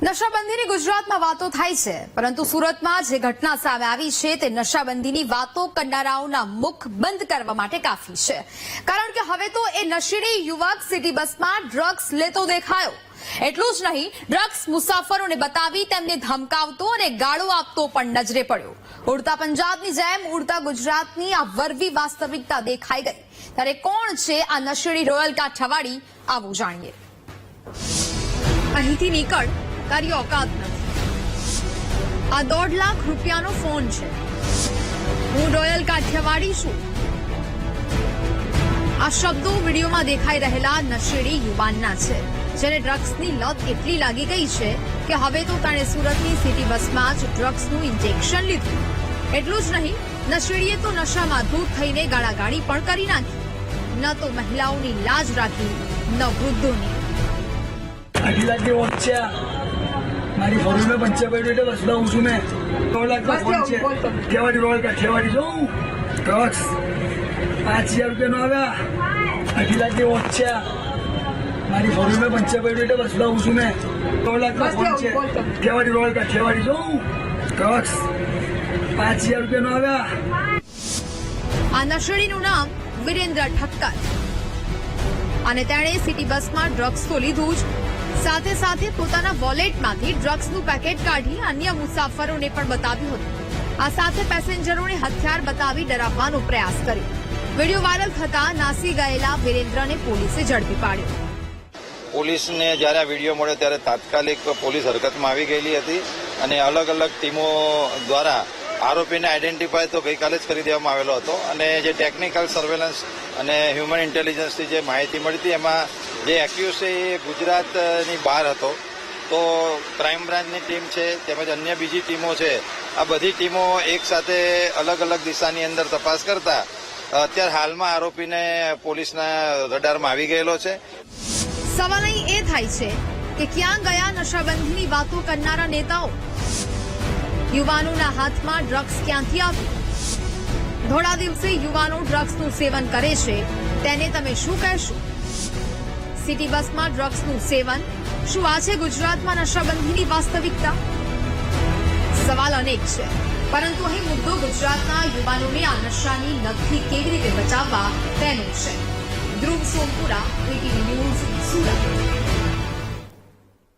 નશાબંધીની ગુજરાતમાં વાતો થાય છે, પરંતુ સુરતમાં જે ઘટના સામે આવી છે તે નશાબંધીની વાતો કરનારાઓના મુખ બંધ કરવા માટે કાફી છે. કારણ કે હવે તો એ નશીડી યુવક સિટી બસમાં ડ્રગ્સ લેતો દેખાયો. એટલું જ નહીં, ડ્રગ્સ મુસાફરોને બતાવી તેમને ધમકાવતો અને ગાળો આપતો પણ નજરે પડ્યો. ઉડતા પંજાબની જેમ ઉડતા ગુજરાતની આ વરવી વાસ્તવિકતા દેખાઈ ગઈ. ત્યારે કોણ છે આ નશીડી રોયલ કાઠિયાવાડી આવું જાણીએ. અહીંથી નીકળ તારી ઓકાત નથી. આ દોઢ લાખ રૂપિયાનો ફોન છે. હું રોયલ કાઠિયાવાડી છું. આ શબ્દો વિડીયોમાં દેખાઈ રહેલા નશેડી યુવાનના છે, જેને ડ્રગ્સની લત એટલી લાગી ગઈ છે કે હવે તો તેણે સુરતની સિટી બસમાં જ ડ્રગ્સનું ઇન્જેક્શન લીધું. એટલું જ નહીં, નશેડીએ તો નશામાં દૂર થઈને ગાળાગાળી પણ કરી નાખી. ન તો મહિલાઓની લાજ રાખી ન વૃદ્ધોની. મારી ફોર મેં પંચે પડ્યું એટલે બસ આવું છું મેં. ત્રણ લાખ નો ફોન છે. કેવાડી રોડ કાઠિયાવાડી જોઉં ડ્રગ્સ પાંચ હજાર રૂપિયા નો આવ્યા. અઢી લાખની છે. મારી ફોર મેં પંચે પડ્યું એટલે બસ આવું છું મેં. ત્રણ લાખ નો ફોન છે. કેવાડી રોડ કાઠિયાવાડી જોઉં ડ્રગ્સ પાંચ હજાર રૂપિયા નો આવ્યા. આ નશેડીનું નામ વિરેન્દ્ર ઠક્કર. અને તેણે સિટી બસમાં ડ્રગ્સ તો લીધું જ સાથે સાથે પોતાના વોલેટમાંથી ડ્રગ્સનું પેકેટ કાઢી અન્ય મુસાફરોને પણ બતાવ્યું હતું. આ સાથે પેસેન્જરોને હથિયાર બતાવી ડરાવવાનો પ્રયાસ કર્યો. વીડિયો વાયરલ થતા નાસી ગયેલા વિરેન્દ્રને પોલીસે ઝડપી પાડ્યો. પોલીસને જ્યારે આ વીડિયો મળ્યો ત્યારે તાત્કાલિક પોલીસ હરકતમાં આવી ગયેલી હતી અને અલગ અલગ ટીમો દ્વારા આરોપીને આઈડેન્ટિફાય તો ગઈકાલે જ કરી દેવામાં આવેલો હતો અને જે ટેકનિકલ સર્વેલન્સ અને હ્યુમન ઇન્ટેલિજન્સની જે માહિતી મળી હતી, એમાં જે એક્યુઝ છે એ ગુજરાતની બહાર હતો. તો ક્રાઇમ બ્રાન્ચની ટીમ છે, તેમજ અન્ય બીજી ટીમો છે, આ બધી ટીમો એક સાથે અલગ અલગ દિશાની અંદર તપાસ કરતા, અત્યારે હાલમાં આરોપીને પોલીસના રડારમાં આવી ગયેલો છે. સવાલ એ થાય છે કે ક્યાં ગયા નશાબંધીની વાતો કરનારા નેતાઓ યુવાનોના હાથમાં ડ્રગ્સ ક્યાંથી આવ્યું ધોળા દિવસે યુવાનો ડ્રગ્સનું સેવન કરે છે. તેને તમે શું કહેશો? સિટી બસમાં ડ્રગ્સનું સેવન? શું આ છે ગુજરાતમાં નશાબંધીની વાસ્તવિકતા? સવાલ અનેક છે. પરંતુ અહીં મુદ્દો ગુજરાતના યુવાનોને આ નશાની લતથી કેવી રીતે બચાવવા તેનો છે. Dhruv Sompura VTV news Surat.